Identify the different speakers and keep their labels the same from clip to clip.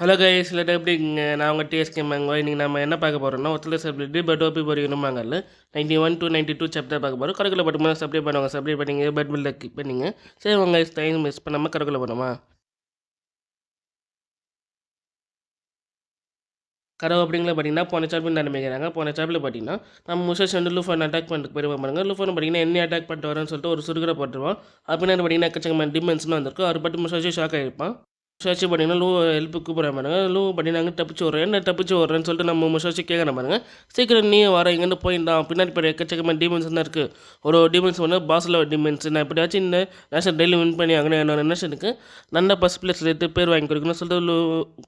Speaker 1: Hello guys இல்லை எப்படி நான் உங்கள் டிஎஸ்கே மேங்கோ இன்றைக்கி நம்ம என்ன பார்க்க போகிறோம்னா ஒருத்தர் சப்ஜெக்ட் பட் ஓபி போகிறீங்கன்னு ninety one to ninety two chapter பார்க்க போகிறோம் கருக்குள்ள பட்டுமா சப்ளை பண்ணுவாங்க சப்ளை பண்ணிங்க பட் பில்ல பண்ணிங்க. சரி உங்கள் டைம் மிஸ் பண்ணாமல் கருக்குள்ள பண்ணுமா கரவு அப்படிங்கிற பார்த்தீங்கன்னா போன சாப்பிள் நினைக்கிறாங்க போன சாப்பில் பார்த்தீங்கன்னா நம்ம முசஸ் வந்து லூஃபன் அட்டாக் பண்ணிட்டு போயிருவோம் பாருங்க லூஃபன் பார்த்தீங்கன்னா என்ன அட்டாக் பண்ணிட்டு வரேன்னு சொல்லிட்டு ஒரு சுருகரை போட்டுருவோம். அப்படின்னு பார்த்தீங்கன்னா எக்கச்சக்கமான டிமென்ஸ்னு வந்திருக்கும் அவர் பட்டு முஷாச்சு ஷாக் ஆகிருப்பான் முஷாச்சி பார்த்தீங்கன்னா லூ ஹெல்ப்பு கூப்பிட்றேன் பாருங்க. லூ பார்த்தீங்கன்னா அங்கே தப்பிச்சு விட்றேன். என்ன தப்பிச்சு விட்றேன்னு சொல்லிட்டு நம்ம முஷாச்சி கேட்குறேன் பாருங்க. சீக்கிரம் நீ வர இங்கேருந்து போயிருந்தான் பின்னாடி பேர் எக்கச்சக்கமாக டிமென்ஸ் தான் இருக்குது ஒரு டிமென்ஸ் வந்து பாஸில் டிமென்ஸ் நான் எப்படியாச்சும் இந்த நேஷனல் டெய்லி வின் பண்ணி அங்கே என்னோட நேஷனுக்கு நல்ல ஃபஸ்ட் பிளேஸில் எடுத்து பேர் வாங்கி கொடுக்கணும்னு சொல்லிட்டு லூ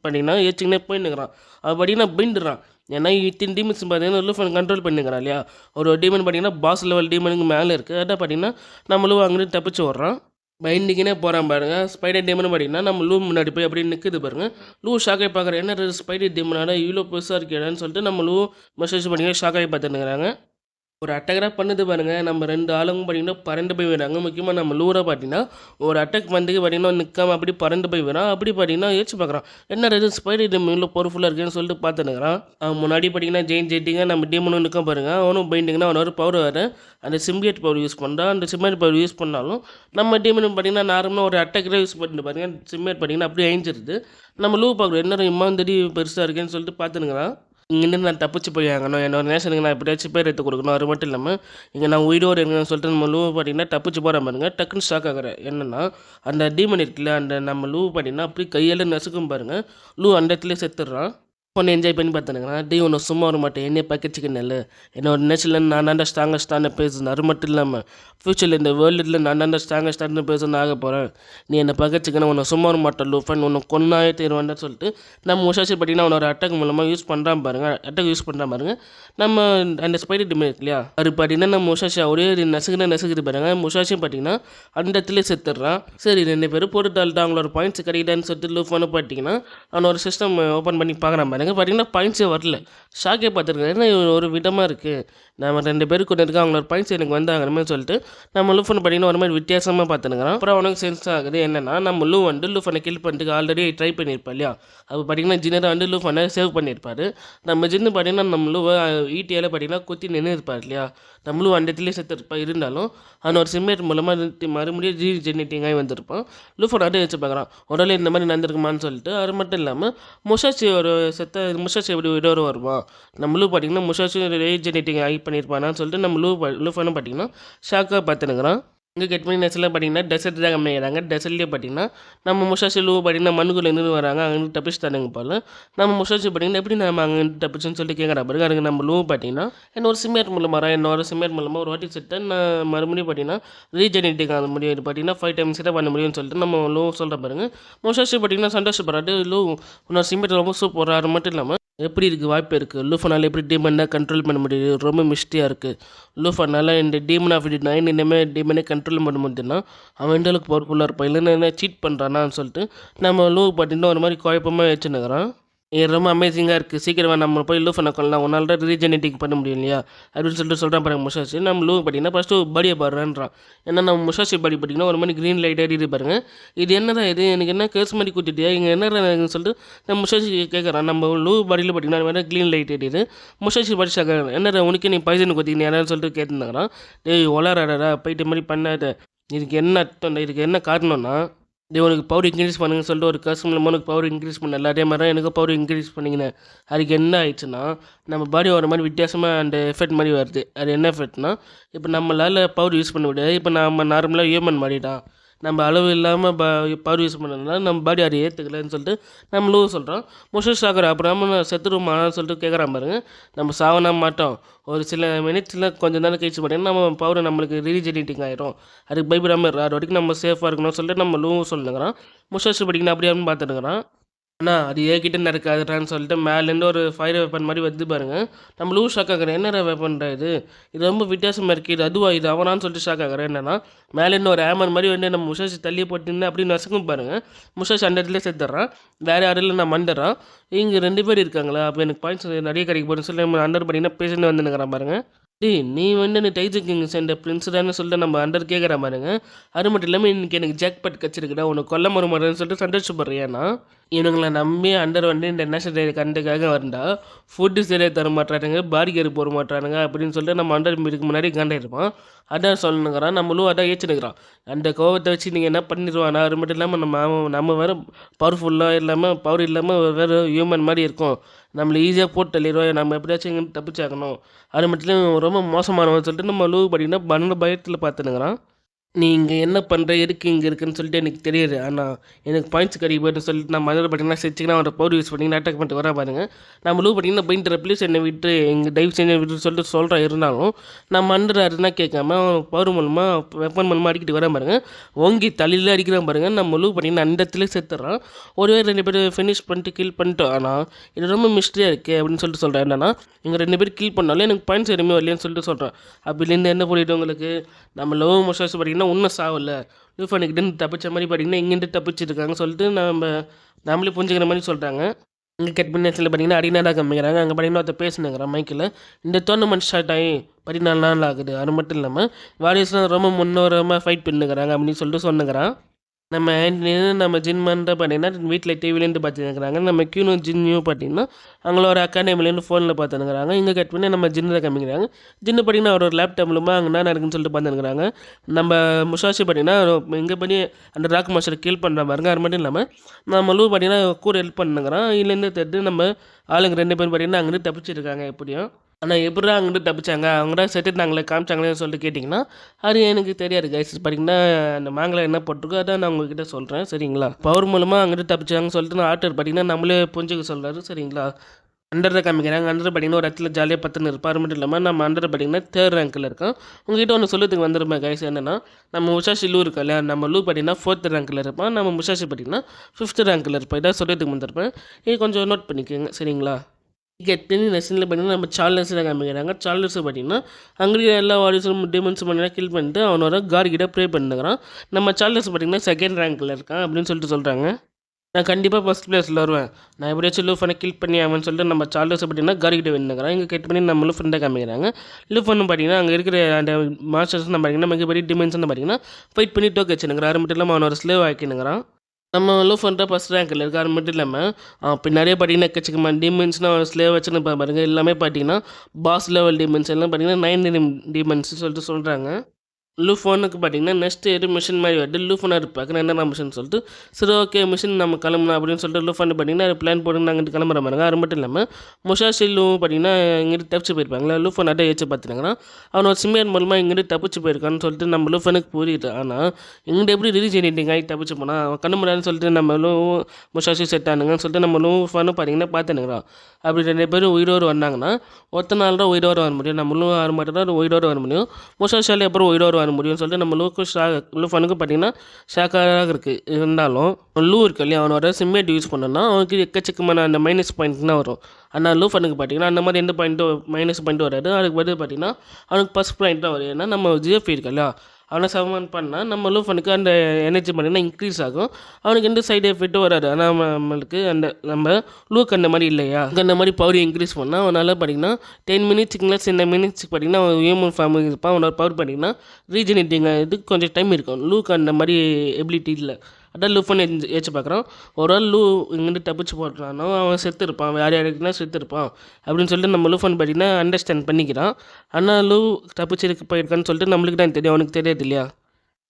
Speaker 1: பண்ணிங்கன்னா ஏச்சிங்கனே போயின்னுக்கிறான் அது பார்த்தீங்கன்னா பீண்டுறான் ஏன்னா இத்தனை டீமன்ஸ் பார்த்தீங்கன்னா லூஃபன் கண்ட்ரோல் பண்ணிக்கிறான் இல்லையா? ஒரு டீமன் பார்த்தீங்கன்னா பாஸ் லெவல் டீமனுக்கு மேலே இருக்குது அதான் பார்த்தீங்கன்னா நம்ம லூ அங்கேருந்து தப்பிச்சு விட்றான் பைண்டிங்கனே போகிறான் பாருங்கள் ஸ்பைடர் டேமன் பார்த்தீங்கன்னா நம்ம லூ முன்னாடி போய் அப்படியே நிற்குது பாருங்கள் லூ ஷாக்காய் பார்க்குறேன் என்ன ஸ்பைடர் டீமனால இவ்வளோ பெருசாக இருக்கேடான்னு சொல்லிட்டு நம்ம லூ மெசேஜ் பண்ணி ஷாக்காய் பார்த்துனுங்கிறாங்க ஒரு அட்டகராக பண்ணுது பாருங்கள் நம்ம ரெண்டு ஆளுங்க பார்த்தீங்கன்னா பறந்து போய் விடுறாங்க முக்கியமாக நம்ம லூரை பார்த்தீங்கன்னா ஒரு அட்டாக் வந்துக்கு பார்த்தீங்கன்னா நிற்காம அப்படி பறந்து போய் விடுறான் அப்படி பார்த்தீங்கன்னா ஏச்சு பார்க்குறான் என்ன இது? ஸ்பைடர் டீம் இவ்வளோ பவர்ஃபுல்லாக இருக்குன்னு சொல்லிட்டு பார்த்துனுக்குறான் அவன் முன்னாடி பார்த்தீங்கன்னா ஜெயின் ஜெயிட்டிங்க நம்ம டீமனும் நிற்க பாருங்கள் அவனும் பைண்டிங்கன்னா அவனோட பவர் வர அந்த சிம்பியட் பவர் யூஸ் பண்ணுறான் அந்த சிம்பியட் பவர் யூஸ் பண்ணாலும் நம்ம டீமனும் பார்த்தீங்கன்னா நார்மலாக ஒரு அட்டாக்கரே யூஸ் பண்ணிட்டு பாருங்க. சிம்மியட் பார்த்திங்கன்னா அப்படியே அழிஞ்சிருது. நம்ம லூ பார்க்குறோம் என்ன இம்மாந்தடி பெருசாக இருக்கேன்னு சொல்லிட்டு பார்த்துனுக்குறான் இங்கேருந்து நான் தப்பிச்சு போய் ஆகணும் என்னோட நேஷனுக்கு நான் எப்படியாச்சும் பேர் எடுத்து கொடுக்கணும் அது மட்டும் இல்லாமல் இங்கே நான் உயிரோடு இருக்கேன்னு சொல்லிட்டு நம்ம லூவ் பார்த்தீங்கன்னா தப்பிச்சு போகிற பாருங்க டக்குன்னு ஸ்டாக் ஆகிறேன் என்னென்னா அந்த டீமன் இருக்குல்ல அந்த நம்ம லூ பார்த்தீங்கன்னா அப்படி கையால் நசுக்கும் பாருங்கள் லூ அந்த இடத்துல செத்துடுறான். பொண்ணு என்ஜாய் பண்ணி பார்த்துனுங்க டீ ஒன்று சும்மா வர மாட்டேன். என்னைய பக்கச்சிக்க என்னோட நேச்சரில் நான் தாண்டா ஸ்ட்ராங்கஸ்டான பேசுனேன். அது மட்டும் இல்லாமல் ஃப்யூச்சரில் இந்த வேர்ல்டில் நான் தாண்டா ஸ்ட்ராங்கஸ்டான பேசுன்னு ஆக போகிறேன் நீ என்னை பக்கச்சிக்கணும் உன்னை சும்மா வர மாட்டேன் லூஃபன் உன்னை கொன்னாயே தருவான்னு சொல்லிட்டு நம்ம முஷாசி பார்த்தீங்கன்னா அவனோட அட்டாக் மூலமாக யூஸ் பண்ணுறான் பாருங்க. அட்டாக் யூஸ் பண்ணுறான் பாருங்க. நம்ம அந்த ஸ்பைடர் டிமே இருக்கு இல்லையா? அது பார்த்தீங்கன்னா நம்ம முஷாசி அவரே நெசுகிற நசுக்கிற பாருங்க. முஷாசி பார்த்தீங்கன்னா அந்த இடத்துல செத்துடுறான். சரி ரெண்டு பேரும் போட்டுட்டால்ட்டு அவங்களோட பாயிண்ட்ஸ் கிடைக்கிட்டான்னு சொல்லிட்டு லூஃபானு பார்த்தீங்கன்னா அவனோட சிஸ்டம் ஓப்பன் பண்ணி பார்க்குறான் பாருங்க. பார்த்தீங்கன்னா பாயிண்ட்ஸே வரல. ஷாக்கே பார்த்துருக்கேன். என்ன ஒரு விதமாக இருக்குது நம்ம ரெண்டு பேருக்கு கொண்டு இருக்கோம் அவங்களோட பாயிண்ட்ஸ் எனக்கு வந்தாங்கன்னு சொல்லிட்டு நம்ம லூஃபன் பார்த்தீங்கன்னா ஒரு மாதிரி வித்தியாசமாக பார்த்துருக்கான் அப்புறம் அவனுக்கு சென்ஸ் ஆகுது என்னென்னா நம்ம லூ வந்து லூஃபனை கில் பண்ணிட்டு ஆல்ரெடி ட்ரை பண்ணியிருப்பா இல்லையா? அப்போ பார்த்தீங்கன்னா ஜின்னரை வந்து லூஃபனை சேவ் பண்ணியிருப்பாரு நம்ம ஜின்னு பார்த்தீங்கன்னா நம்ம லூவை ஈட்டியால் பார்த்தீங்கன்னா குத்தி நின்று இருப்பார் இல்லையா? நம்மளும் அந்த இடத்துலேயே செத்துருப்பா இருந்தாலும் அவன் ஒரு சிம்மேட் மூலமாக மறுபடியும் ஜீ ஜென்னிட்டிங்காகி ஆகி வந்திருப்பான். லூஃபன் வந்து வச்சு பார்க்குறான். உடனே இந்த மாதிரி நடந்திருக்குமான்னு சொல்லிட்டு அது மட்டும் இல்லாமல் முஷாச்சி ஒரு செத்து முஷாச்சி எப்படி விடோரு வருமா? நம்மளும் பார்த்தீங்கன்னா முஷாஷும் ரீ ஜெனிட்டிங் ஆகி பண்ணியிருப்பானான்னு சொல்லிட்டு நம்ம லூ லூஃபானும் பார்த்தீங்கன்னா ஷாக்காக பார்த்துனுக்குறான் இங்கே கெட் பண்ணி நெஸ்ட்டில் பார்த்தீங்கன்னா டெசர்ட் தான் கம்மியாகிறாங்க டெசர்ட்லேயே பார்த்தீங்கன்னா நம்ம முஷாசி லூ பார்த்தீங்கன்னா மண்ணுக்குள்ளே இருந்து வராங்க. அங்கே தப்பிச்சு தராங்க போல். நம்ம முஷாசி பார்த்தீங்கன்னா எப்படி நம்ம அங்கே தப்பிச்சுன்னு சொல்லிட்டு கேட்குற பிறகு அதுக்கு நம்ம லூ பார்த்தீங்கன்னா இன்னொரு சிமெண்ட் மூலமாக இன்னொரு என்னோட மூலமாக ஒரு வாட்டி செட்டு நான் மறுபடியும் பார்த்தீங்கன்னா ரீஜெனேட்டிங் ஆக முடியும் இது பார்த்தீங்கன்னா ஃபைவ் டைம்ஸ் தான் பண்ண முடியும்னு சொல்லிட்டு நம்ம லூ சொல்கிற பாருங்க. முஷாசி பார்த்தீங்கன்னா சந்தோஷப்படுறாரு. லூ இன்னொரு சிமெண்ட் ரொம்ப சூப்பராக மட்டும் இல்லாமல் எப்படி இருக்குது வாய்ப்பு இருக்குது லூஃபனால் எப்படி டீமனை கண்ட்ரோல் பண்ண முடியுது? ரொம்ப மிஸ்டியாக இருக்குது லூஃபனால் இந்த டீமன் ஆஃப் டி நைன் இனிமேல் டீமனே கண்ட்ரோல் பண்ண முடியுதுன்னா அவன் எந்த அளவுக்கு பவர்ஃபுல்லாக இருப்பான்? இல்லைன்னா என்ன சீட் பண்ணுறானான்னு சொல்லிட்டு நம்ம லூ பார்த்தீங்கன்னா ஒரு மாதிரி குழப்பமாக வச்சுன்னுக்குறான் இது ரொம்ப அமேசிங்காக இருக்குது சீக்கிரமாக நம்ம போய் லூ பண்ண கொள்ளலாம். ஒன்றால் தான் ரீஜெனேட்டிக் பண்ண முடியும் இல்லையா? அப்படின்னு சொல்லிட்டு சொல்கிறான் பாருங்க முஷாசி நம்ம லூ பார்த்தீங்கன்னா ஃபஸ்ட்டு பாடியை பாடுறான்றான் ஏன்னா நம்ம முஷாசி பாடி பார்த்தீங்கன்னா ஒரு மாதிரி க்ரீன் லைட் எரியுது பாருங்க. இது என்னடா இது? எனக்கு என்ன கேஸ் மாதிரி கூட்டிட்டியா இங்கே என்ன சொல்லிட்டு நம்ம முஷாசி கேட்குறான் நம்ம லூ பாடியில் பார்த்தீங்கன்னா வேறு க்ளீன் லைட் எரியுது முஷாசி பாடி சாக்க என்னடா உனக்கு நீ பைசன் குத்திங்க யாராவது சொல்லிட்டு கேட்டுருந்தாங்கிறான் டேய் ஒலாராடா போயிட்டு மாதிரி பண்ணாத. இதுக்கு என்ன அர்த்தம்? இதுக்கு என்ன காரணம்னா இதே உனக்கு பவர் இன்க்ரீஸ் பண்ணுங்கன்னு சொல்லிட்டு ஒரு கஸ்டமர் உனக்கு பவர் இன்க்ரீஸ் பண்ணல அதே மாதிரி தான் எனக்கு பவர் இன்க்ரீஸ் பண்ணிங்கண்ணே அதுக்கு என்ன ஆயிடுச்சுன்னா நம்ம பாடி ஒரு மாதிரி வித்தியாசமாக அந்த எஃபெக்ட் மாதிரி வருது. அது என்ன எஃபெக்ட்னா இப்போ நம்மளால் பவர் யூஸ் பண்ண முடியாது. இப்போ நம்ம நார்மலாக ஹியூமன் மாறிட்டான் நம்ம அளவு இல்லாமல் ப பவர் யூஸ் பண்ணதுனால நம்ம பாடி அதை ஏற்றுக்கலன்னு சொல்லிட்டு நம்ம லூ சொல்கிறோம் முஷஸ் ஆகிற அப்புறம் நம்ம செத்துருமான்னு சொல்லிட்டு கேட்குறான் பாருங்க. நம்ம சாவனா மாட்டோம். ஒரு சில மினிட்ஸில் கொஞ்சம் நேரம் கழிச்சு பார்த்தீங்கன்னா நம்ம பவர் நம்மளுக்கு ரீஜெனேட்டிங் ஆயிரும். அதுக்கு பயப்படாமல் இரு அது வரைக்கும் நம்ம சேஃபாக இருக்கணும்னு சொல்லிட்டு நம்ம லூவும் சொல்லுங்கிறோம் முஷஸ் படிக்கணும் அப்படியே பார்த்துருக்குறான் அண்ணா அது ஏகிட்ட நடக்காதுடான்னு சொல்லிட்டு மேலேருந்து ஒரு ஃபயர் வெப்பன் மாதிரி வந்து பாருங்கள் நம்ம லூ ஷாக் ஆகிறேன் என்ன வெப்பன்டா இது? இது ரொம்ப வித்தியாசமாக இருக்குது இது அதுவா இது அவனான்னு சொல்லிட்டு ஷாக் ஆகிறேன் என்னன்னா மேலேருந்து ஒரு ஆமர் மாதிரி வந்து நம்ம முஷாசி தள்ளி போட்டுன்னு அப்படின்னு நசுக்கும் பாருங்கள் முஷாசி அந்த இடத்துல செத்துறான் வேறு யாரும் இல்லை நான் மண்டறான் இங்கே ரெண்டு பேர் இருக்காங்களா? அப்போ எனக்கு பாயிண்ட்ஸ் நிறைய கிடைக்க போகிறேன் சொல்லி நம்ம அண்டர் பண்ணிங்கன்னா பேசிட்டு வந்துனுக்கிறான் பாருங்க. டேய் நீ வந்து நீ டைஜன் கிங் சேர்ந்த பிரின்ஸ் சொல்லிட்டு நம்ம அண்டர் கேட்குற பாருங்க. அது மட்டும் இல்லாமல் இன்றைக்கி எனக்கு ஜாக்பட் கச்சிருக்குடா. உனக்கு கொல்ல மருமறன்னு சொல்லிட்டு சந்தோஷப்படுறியாண்ணா இவனுங்களை நம்பி அண்டர் வந்து இந்த நேஷனல் கண்டுக்காக வந்தால் ஃபுட்டு சரியாக தர மாட்டானுங்க பாரிகேர் போட மாட்டானுங்க அப்படின்னு சொல்லிட்டு நம்ம அண்டர் இதுக்கு முன்னாடி காண்டாயிருப்பான். அதான் சொல்லணுங்கிறான். நம்மளும் அதான் ஏச்சுனுக்கிறான் அந்த கோவத்தை வச்சு நீங்கள் என்ன பண்ணிடுவானா அது மட்டும் இல்லாமல் நம்ம நம்ம வேறு பவர்ஃபுல்லாக இல்லாமல் பவர் இல்லாமல் வேறு ஹியூமன் மாதிரி இருக்கும். நம்மளை ஈஸியாக போட்டு தள்ளிடுவோம் நம்ம எப்படியாச்சும் தப்பிச்சாக்கணும் அது மட்டும் இல்லாமல் ரொம்ப மோசமானவன் சொல்லிட்டு நம்ம லூ பார்த்தீங்கன்னா பன்னெண்டு பயத்தில் பார்த்துனுங்கிறான் நீ இங்கே என்ன பண்ணுற இருக்கு இங்கே இருக்குன்னு சொல்லிட்டு எனக்கு தெரியுது. ஆனால் எனக்கு பாயிண்ட்ஸ் கறி போயிட்டு சொல்லிட்டு நான் மதுரை பார்த்தீங்கன்னா சிரிச்சிங்கன்னா அவரை பவர் யூஸ் பண்ணி அட்டாக் பண்ணிட்டு வர பாருங்க. நம்ம லூ பார்த்தீங்கன்னா பைண்டர் ப்ளீஸ் என்னை விட்டு எங்கள் டைவ் செஞ்சு விட்டு சொல்லிட்டு சொல்கிறா இருந்தாலும் நம்ம அண்டர் அதுனா கேட்காம அவன் பவர் மூலமாக வெப்பன் மூலமாக அடிக்கிட்டு வர பாருங்க. ஓங்கி தலையில் அடிக்கிறான் பாருங்க. நம்ம லூ பார்த்தீங்கன்னா அந்த இடத்துல செத்துறான். ஒருவே ரெண்டு பேர் ஃபினிஷ் பண்ணிட்டு கில் பண்ணிட்டோம். ஆனால் இது ரொம்ப மிஸ்ட்ரியாக இருக்குது அப்படின்னு சொல்லிட்டு சொல்கிறேன் என்னன்னா இங்கே ரெண்டு பேர் கில் பண்ணாலும் எனக்கு பாயிண்ட்ஸ் எதுவுமே வரலையான்னு சொல்லிட்டு சொல்கிறேன் அப்படிலேருந்து என்ன பண்ணிவிட்டு உங்களுக்கு? நம்ம லவ் மோஷன்ஸ் பார்த்தீங்கன்னா ஒன்றும் சாவல லூஃபனுக்கிட்டேருந்து தப்பிச்ச மாதிரி பார்த்தீங்கன்னா இங்கேருந்து தப்பிச்சிருக்காங்க சொல்லிட்டு நம்ம நம்மளே புரிஞ்சுக்கிற மாதிரி சொல்கிறாங்க இங்கே கட் பின்னத்தில் பார்த்தீங்கன்னா அடிநாடாக கம்மிக்கிறாங்க அங்கே பார்த்தீங்கன்னா ஒருத்தர் பேசுனுங்கிறான் மைக்கில் இந்த டோர்னமெண்ட் ஸ்டார்ட் ஆகி பதினாலு நாள் ஆகுது. அது மட்டும் இல்லாமல் வாரியர்ஸ்லாம் ரொம்ப முன்னோரமாக ஃபைட் பண்ணுங்கிறாங்க அப்படின்னு சொல்லிட்டு சொன்னுங்கிறான் நம்ம ஆண்டனியும் நம்ம ஜின்மன்ற பார்த்தீங்கன்னா வீட்டில் டிவிலேருந்து பார்த்துருக்குறாங்க நம்ம கியூனும் ஜின்னியும் பார்த்தீங்கன்னா அவங்களோட அகாடமிலேருந்து ஃபோனில் பார்த்துனுக்குறாங்க இங்கே கட் பண்ணி நம்ம ஜின்னில் காமிக்கிறாங்க. ஜின்னு பார்த்தீங்கன்னா அவரோட லேப்டாப் மூலமாக அங்கே என்ன நடக்குன்னு சொல்லிட்டு பார்த்துருக்குறாங்க நம்ம முஷாசி பார்த்தீங்கன்னா இங்கே பண்ணி அந்த ராக் மாஸ்டர் கீழ் பண்ணுற பாருங்க. அது மட்டும் இல்லாமல் நம்ம லூ பார்த்தீங்கன்னா கூட ஹெல்ப் பண்ணுங்கிறான் இதுலேருந்து தெரிஞ்சு நம்ம ஆளுங்க ரெண்டு பேரும் பார்த்தீங்கன்னா அங்கேருந்து தப்பிச்சிருக்காங்க எப்படியும். ஆனால் எப்படி அங்கிட்டு தப்பிச்சாங்க? அவங்க தான் செத்துட்டாங்களே காமிச்சாங்களேன்னு சொல்லிட்டு கேட்டிங்கன்னா அது எனக்கு தெரியாது கைஸ் பார்த்தீங்கன்னா அந்த மாங்கலை என்ன போட்டிருக்கோ அதான் நான் உங்ககிட்ட சொல்கிறேன் சரிங்களா? பவர் மூலமாக அங்கிட்டு தப்பிச்சாங்கன்னு சொல்லிட்டு நான் ஆர்டர் பார்த்தீங்கன்னா நம்மளே புரிஞ்சுக்க சொல்கிறாரு சரிங்களா? அண்டர் தான் காமிக்கிறாங்க அண்டர் பார்த்தீங்கன்னா ஒரு இடத்துல ஜாலியாக பத்துன்னு இருப்பார். மட்டும் இல்லாமல் நம்ம அண்டர் பார்த்தீங்கன்னா தேர்ட் ரேங்க்கில் இருக்கோம். உங்ககிட்ட ஒன்று சொல்லுறதுக்கு வந்துருமே கைஸ் என்னென்னா நம்ம முஷாஷி லூ இருக்கா இல்லையா? நம்ம லூ பார்த்தீங்கன்னா ஃபோர்த் ரேங்க்கில் இருப்பான். நம்ம முஷாஷி பார்த்தீங்கன்னா ஃபிஃப்த் ரேங்க்கில் இருப்போம் இதான் சொல்கிறதுக்கு வந்திருப்பேன். இது கொஞ்சம் நோட் பண்ணிக்கோங்க சரிங்களா? கெட்டினி நெசனில் பார்த்தீங்கன்னா நம்ம சார்லஸில் காமிக்கிறாங்க. சார்லஸ் பார்த்தீங்கன்னா அங்கே எல்லா வாரியர்ஸும் டிமன்ஸ் பண்ணி கில் பண்ணிட்டு அவனோட கார் கிட்ட ப்ரே பண்ணுறான் நம்ம சார்லஸ் பார்த்தீங்கன்னா செகண்ட் ரேங்க்கில் இருக்கான் அப்படின்னு சொல்லிட்டு சொல்கிறாங்க நான் கண்டிப்பாக ஃபஸ்ட் பிளேஸில் வருவேன். நான் எப்படியாச்சும் லூஃபனை கில் பண்ணி அவன் சொல்லிட்டு நம்ம சார்லஸ் பார்த்தீங்கன்னா கார் கிட்ட வேணுங்கிறான் இங்கே கெட் பண்ணி நம்ம லூஃபன் தான் காமிக்கிறாங்க. லூஃபன் பார்த்தீங்கன்னா அங்கே இருக்கிற அந்த மாஸ்டர்ஸ் பார்த்தீங்கன்னா மிகப்பெரிய டிமென்ஷன் பார்த்தீங்கன்னா ஃபைட் பண்ணி டோக் வச்சுனுங்கிறான் அது மட்டும் இல்லாமல் அவனோட ஸ்லேவ் ஆக்கினுங்கிறான் நம்ம லோ லூஃபன்ட்ட ஃபஸ்ட் ரேங்கில் இருக்க அது மட்டும் இல்லாமல் பின்னாடியே பார்த்தீங்கன்னா எக்கச்சக்கமா டிமென்ஸ்னால் ஸ்லேவ் வச்சுன்னு பாருங்கள் எல்லாமே பார்த்தீங்கன்னா பாஸ் லெவல் டிமென்ஸ் எல்லாம் பார்த்தீங்கன்னா நைன் டிமென்ஸ் சொல்லிட்டு சொல்கிறாங்க லூஃபோனுக்கு பார்த்தீங்கன்னா நெக்ஸ்ட் எது மிஷின் மாதிரி வருது? லூஃபோனாக இருப்பாங்க என்ன மிஷின் சொல்லிட்டு. சரி ஓகே மிஷின் நம்ம கிளம்பணும் அப்படின்னு சொல்லிட்டு லூஃபோன் பார்த்தீங்கன்னா அது பிளான் போட்டு நாங்கள் கிளம்புற மாதிரிங்க அது மட்டும் இல்லாமல் முஷாஷிலும் பார்த்தீங்கன்னா இங்கிட்டு தப்பிச்சு போயிருப்பாங்களா லூஃபோன் அட்டை ஏச்சு பார்த்துட்டாங்கன்னா அவனோட சிம்மியர் மூலமாக இங்கிட்டு தப்பிச்சு போயிருக்கான்னு சொல்லிட்டு நம்ம லூஃபனுக்கு புரியுது ஆனால் இங்கிட்ட எப்படி ரிலீஸ் பண்ணிட்டீங்க? ஆகி தப்பிச்சு போனால் அவன் கண்ணு முடியாதுன்னு சொல்லிட்டு நம்மளும் முஷாஷி செட் ஆனுங்கன்னு சொல்லிட்டு நம்ம லூஃபானு பார்த்தீங்கன்னா பார்த்துனுங்கிறான் அப்படி ரெண்டு பேரும் உயிரோடு வந்தாங்கன்னா ஒத்த நாள் தான் உயிரோடு வர முடியும். நம்மளும் ஆறு மட்டும் தான் உயிரோடு வர முடியும். முஷாஷாலே அப்புறம் உயிரோடு வர முடியும்னு சொல்லிட்டு நம்ம லூக்கு ஷா லூஃபனுக்கு பார்த்தீங்கன்னா ஷாக்காராக இருக்குது இருந்தாலும் லூ இருக்கு இல்லையா? அவனோட சிம்மேட் யூஸ் பண்ணோன்னா அவனுக்கு எக்கச்சக்கமான அந்த மைனஸ் பாயிண்ட் தான் வரும். ஆனால் லூஃபனுக்கு பார்த்தீங்கன்னா அந்த மாதிரி எந்த பாயிண்ட்டும் மைனஸ் பாயிண்ட்டும் வராது. அதுக்கு பதில் பார்த்தீங்கன்னா அவனுக்கு ப்ளஸ் பாயிண்ட் தான் வரும். ஏன்னா நம்ம ஜிஎஃப் இருக்கு இல்லையா? அவனை சமன் பண்ணால் நம்ம லூஃபனுக்கு அந்த எனர்ஜி பார்த்தீங்கன்னா இன்க்ரீஸ் ஆகும். அவனுக்கு எந்த சைடு எஃபெக்ட்டும் வராது. ஆனால் நம்மளுக்கு அந்த நம்ம லூக் அந்த மாதிரி இல்லையா? அங்கே அந்த மாதிரி பவர் இன்க்ரீஸ் பண்ணால் அவனால் பார்த்தீங்கன்னா டென் மினிட்ஸுக்குங்களா சின்ன மினிட்ஸுக்கு பார்த்தீங்கன்னா அவன் ஹியூமன் ஃபார்ம் இருப்பான். அவனோட பவர் பார்த்திங்கன்னா ரீஜனேட்டிங் இது கொஞ்சம் டைம் இருக்கும். லூக் அந்த மாதிரி எபிலிட்டி இல்லை. அதான் லூஃபன் ஏச்சு பார்க்குறான் ஒரு ஆள் லூ இங்கிட்டு தப்பிச்சு போடுறானோ அவன் செத்து இருப்பான் யார் யாருக்குன்னா செத்து இருப்பான் அப்படின்னு சொல்லிட்டு நம்ம லூஃபன் பார்த்தீங்கன்னா அண்டர்ஸ்டாண்ட் பண்ணிக்கிறான். ஆனால் லூ தப்பிச்சிருக்கு போயிருக்கான்னு சொல்லிட்டு நம்மளுக்கு தான் தெரியும். அவனுக்கு தெரியாது இல்லையா?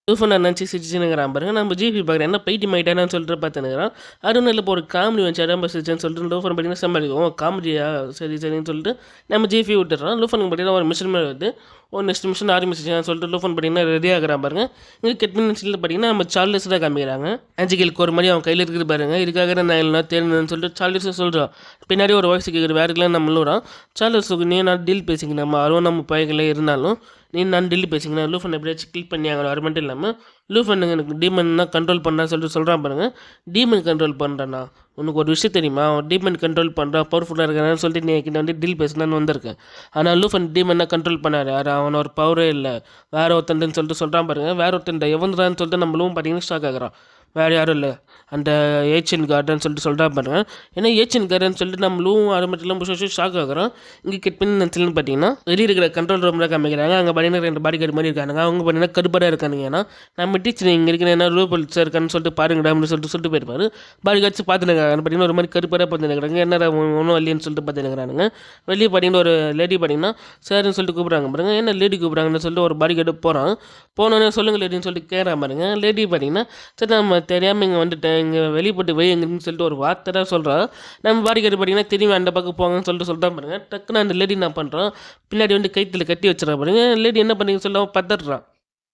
Speaker 1: லூஃபன் நினச்சி சிரிச்சுனுங்கிறான் பாருங்க. நம்ம ஜிபி பார்க்குறேன் என்ன பைட்டி மைட்டானு சொல்லிட்டு பார்த்துனுங்கிறான் அதுவும் இல்லை இப்போ ஒரு காமெடி வந்துச்சு அதான் சிரிச்சேன்னு சொல்லிட்டு லூஃபன் பார்த்தீங்கன்னா சம்பாதிக்கும் காமெடியா சரி சரின்னு சொல்லிட்டு நம்ம ஜிபி விட்டுறான் லூஃபனுக்கு பார்த்தீங்கன்னா ஒரு மிஷின் மேலே வருது. ஒரு நெக்ஸ்ட் மிஷின் ஆரம்பிச்சிச்சான்னு சொல்லிட்டு லூஃபன் பார்த்தீங்கன்னா ரெடி ஆகிறான் பாருங்க. இங்கே கெட் மினிட்ஸில் பார்த்தீங்கன்னா நம்ம சார்லஸ் தான் காமிக்கிறாங்க. ஆஞ்சிக்கலுக்கு ஒரு மாதிரி அவன் கையில் இருக்குது பாருங்க. இதுக்காக நான் இல்லை தேர்ந்தேன்னு சொல்லிட்டு சார்லஸ் சொல்கிறான் பின்னாடி ஒரு வாய்ஸ் கேட்குற இல்லை நம்மளும் சார்லஸுக்கு நீ நான் டீல் பேசிங்க நம்ம அருவம் நம்ம பயங்களே இருந்தாலும் நீ நான் டெல்லி பேசிங்கன்னா லூஃபன் எப்படியாச்சும் கிளிக் பண்ணி ஆகணும் அது மட்டும் இல்லாமல் லூஃபன் எனக்கு டீமன்னா கண்ட்ரோல் பண்ணா சொல்லிட்டு சொல்கிறான் பாருங்கள் டீமன் கண்ட்ரோல் பண்ணுறேண்ணா உனக்கு ஒரு விஷயம் தெரியுமா? அவன் டீமன் கண்ட்ரோல் பண்ணுறான் பவர்ஃபுல்லாக இருக்கிறான்னு சொல்லிட்டு நீ என்கிட்ட வந்து டீல் பேசினான்னு வந்திருக்கேன். ஆனால் லூஃபன் டீமன்னா கண்ட்ரோல் பண்ணார். யார்? அவன் ஒரு பவரே இல்லை. வேற ஒருத்தன் சொல்லிட்டு சொல்கிறான் பாருங்கள் வேற ஒருத்தன் எவன்றான்னு சொல்லிட்டு நம்மளும் பார்த்தீங்கன்னா ஸ்டாக் ஆகிறான். வேறு யாரும் இல்லை. அந்த ஏச்சியன் கார்டன் சொல்லிட்டு சொல்கிறா பாருங்க. ஏன்னா ஏச்சியன் கார்டன் சொல்லிட்டு நம்மளும் அது மட்டும் இல்லாமல் புஷ் ஷாக் ஆகிறோம். இங்கே கிட் பண்ணி நினச்சலன்னு பார்த்தீங்கன்னா வெளியே இருக்கிற கண்ட்ரோல் ரூமில் காமிக்கிறாங்க. அங்கே பார்த்தீங்கன்னா ரெண்டு பாடி கார்டு மாதிரி இருக்காங்க அவங்க பார்த்தீங்கன்னா கருப்படாக இருக்கானுங்க. ஏன்னா நம்ம டீச்சர் இங்கே இருக்கிற என்ன ரூபல் சார் இருக்கான்னு சொல்லிட்டு பாருங்கடா அப்படின்னு சொல்லிட்டு சொல்லிட்டு போயிருப்பாரு. பாடி கார்ட்ஸ் பார்த்துனுங்க பார்த்தீங்கன்னா ஒரு மாதிரி கருப்படாக பார்த்துனுக்குறாங்க. என்னடா ஒன்றும் இல்லைன்னு சொல்லிட்டு பார்த்துனுக்குறானுங்க. வெளியே பார்த்தீங்கன்னா ஒரு லேடி பார்த்தீங்கன்னா சார்னு சொல்லிட்டு கூப்பிட்றாங்க பாருங்க. என்ன லேடி கூப்பிட்றாங்கன்னு சொல்லிட்டு ஒரு பாடி கார்டு போகிறான் போனோடனே சொல்லுங்க லேடின்னு சொல்லிட்டு கேட்குறா பாருங்க. லேடி பார்த்தீங்கன்னா சரி நம்ம தெரியாமல் இங்கே வந்துட்டேன். இங்கே வெளியே போட்டு எங்கன்னு சொல்லிட்டு ஒரு வார்த்தை தான் சொல்கிறான் நம்ம பாடி பார்த்தீங்கன்னா திரும்பி அந்த பக்கம் போங்கன்னு சொல்லிட்டு சொல்கிறா பாருங்கள் டக்குன்னு அந்த லேடி என்ன பண்ணுறான் பின்னாடி வந்து கைத்தில் கட்டி வச்சிடறா பாருங்க. லேடி என்ன பண்ணீங்க சொல்ல பதறான்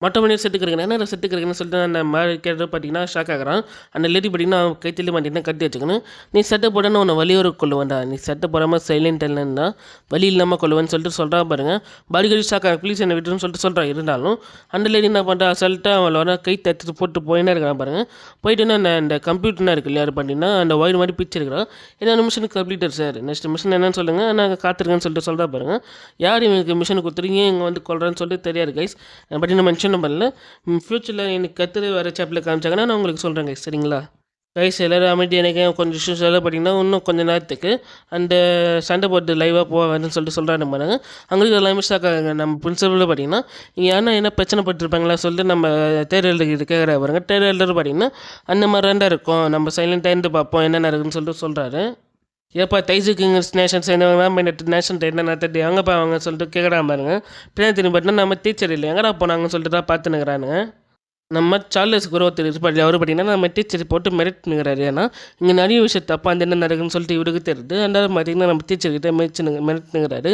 Speaker 1: மொட்டை செட்டுக்கிறேன் என்ன செட்டுக்கிறேன்னு சொல்லிட்டு அந்த மாதிரி கேட்டு பார்த்தீங்கன்னா ஷாக் ஆகிறான். அந்த லேடி பார்த்தீங்கன்னா கைத்திலே மாட்டிங்கன்னா கட்டி வச்சுக்கணும் நீ சட்டை போடன்னு உன்னை வழியோர கொள்ளுவேன்டா. நீ சட்டை போடாமல் சைலண்ட் இல்லைன்னா வழி இல்லாமல் கொள்ளுவேன்னு சொல்லிட்டு சொல்கிறா பாருங்க. பாடிகடி ஷாக் ஆக ப்ளீஸ் என்னை விட்டுருன்னு சொல்லிட்டு சொல்கிறா இருந்தாலும் அந்த லேடி என்ன பண்ணுறா அவன் வர கை தத்து போட்டு போயினே இருக்கிறான் பாருங்க. போயிட்டுன்னா அந்த அந்த கம்ப்யூட்டர்னா இருக்கு இல்லையா பார்த்தீங்கன்னா அந்த ஒயர் மாதிரி பிச்சிருக்கிறான் என்ன மிஷினுக்கு கம்ப்ளீட்டர் சார். நெக்ஸ்ட் மிஷின் என்னன்னு சொல்லுங்கள் நாங்கள் காத்திருக்கேன்னு சொல்லிட்டு சொல்கிறா பாருங்க. யார் இவங்களுக்கு மிஷின் கொடுத்துருங்க இங்கே வந்து கொள்றேன்னு சொல்லிட்டு தெரியாது கைஸ் பட் மென்ஷன் பண்ணல ஃப்யூச்சரில் எனக்கு கற்றுது வர சாப்பில் காமிச்சாங்கன்னா நான் உங்களுக்கு சொல்கிறேங்க சரிங்களா? கைஸ் எல்லோரும் அமைதி எனக்கு கொஞ்சம் இஷ்யூஸ் எல்லாம் பார்த்தீங்கன்னா இன்னும் கொஞ்சம் நேரத்துக்கு அந்த சண்டை போட்டு லைவாக போவேன்னு சொல்லிட்டு சொல்கிறாங்க பாருங்க. அங்களுக்கு எல்லாமே ஷாக் ஆகுங்க. நம்ம பிரின்சிபலில் பார்த்தீங்கன்னா யாரும் என்ன பிரச்சனை பட்டிருப்பாங்களா சொல்லிட்டு நம்ம தேர்தலுக்கு கேட்குற பாருங்க. தேர்தல் பார்த்தீங்கன்னா அந்த மாதிரி தான் இருக்கும். நம்ம சைலண்டாக இருந்து பார்ப்போம் என்னென்ன இருக்குன்னு சொல்லிட்டு சொல்கிறாரு ஏப்பா தைஜுக்கு நேஷன் சேர்ந்தவங்க மைனட் நேஷன் என்ன நடத்தி எங்கப்பா அவங்க சொல்லிட்டு கேட்குறான் பாருங்க. பின்னாடி திரும்பி பார்த்தீங்கன்னா நம்ம டீச்சர் இல்லை எங்கடா போனாங்கன்னு சொல்லிட்டு தான் பார்த்துனுக்குறானுங்க நம்ம சார்லஸ் குரோத்தர் இருப்பாரு அவர் பார்த்தீங்கன்னா நம்ம டீச்சர் போட்டு மிரட்டுனுங்கிறாரு ஏன்னா இங்கே நிறைய விஷயம் தப்பாக அந்த என்ன நடக்குன்னு சொல்லிட்டு இவருக்கு தெரியுது. அந்த பார்த்தீங்கன்னா நம்ம டீச்சர்கிட்ட மிரச்சுனுங்க மிரட்டுனுங்கிறாரு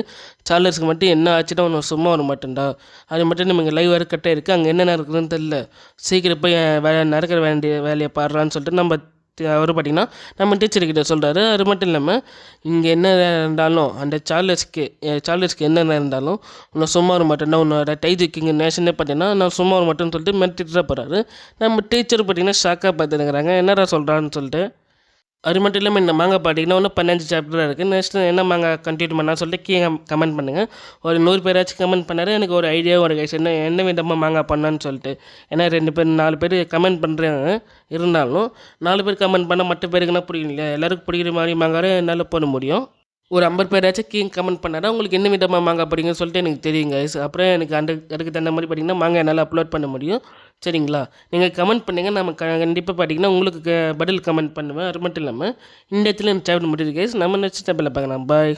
Speaker 1: சார்லஸ்க்கு மட்டும் என்ன ஆச்சுன்னா ஒன்று சும்மா வர மாட்டேன்டா. அது மட்டும் நம்ம இங்கே லைவ் வேறு கட்டாக இருக்குது அங்கே என்ன நடக்குதுன்னு தெரில சீக்கிரம் போய் வே நடக்கிற வேண்டிய வேலையை பாடுறான்னு சொல்லிட்டு நம்ம அவர் பார்த்தீங்கன்னா நம்ம டீச்சர்கிட்ட சொல்கிறாரு அது மட்டும் இல்லாமல் இங்கே என்ன இருந்தாலும் அந்த சார்லஸ்க்கு சார்லஸ்க்கு என்னென்ன இருந்தாலும் உன்னை சும்மா மட்டும்தான் உன்னோட டைஜுக்கு இங்கே நேஷனே பார்த்தீங்கன்னா நான் சும்மா மட்டும்னு சொல்லிட்டு மிரட்டிட்டு தான் போகிறாரு நம்ம டீச்சர் பார்த்தீங்கன்னா ஷாக்காக பார்த்துருக்குறாங்க என்னடா சொல்கிறான்னு சொல்லிட்டு அது மட்டும் இல்லாமல் இந்த மாங்காய் பார்த்தீங்கன்னா இன்னும் பதினஞ்சு சாப்டராக இருக்குது நெக்ஸ்ட் என்ன மாங்காய் கண்டினியூ பண்ணால் சொல்லிட்டு கீழே கமெண்ட் பண்ணுங்கள் ஒரு நூறு பேராச்சும் கமெண்ட் பண்ணார். எனக்கு ஒரு ஐடியா ஒரு கைஸ் என்ன என்ன விதமாக மாங்காய் பண்ணான்னு சொல்லிட்டு. ஏன்னா ரெண்டு பேர் நாலு பேர் கமெண்ட் பண்ணுறாங்க இருந்தாலும் நாலு பேர் கமெண்ட் பண்ணால் மற்ற பேருக்குன்னா பிடிக்கும் இல்லையா எல்லாருக்கும் பிடிக்கிற மாதிரி மாங்காய் என்னால் போட முடியும். ஒரு ஐம்பது பேராச்சும் கீழே கமெண்ட் பண்ணாரா? உங்களுக்கு என்ன விதமாக மாங்காய் படிங்கன்னு சொல்லிட்டு எனக்கு தெரியுங்க அப்புறம் எனக்கு அந்த அதுக்கு தகுந்த மாதிரி பார்த்தீங்கன்னா மாங்காய் என்னால் அப்லோட் பண்ண முடியும். சரிங்களா? நீங்கள் கமெண்ட் பண்ணுங்கள் நம்ம க கண்டிப்பாக பார்த்தீங்கன்னா உங்களுக்கு பதில் கமெண்ட் பண்ணுவேன். அது மட்டும் இல்லாமல் இந்த இடத்துல சேவல் முடியுது கைஸ் நம்ம நெக்ஸ்ட் டேபிளில் பார்க்கலாம். பாய்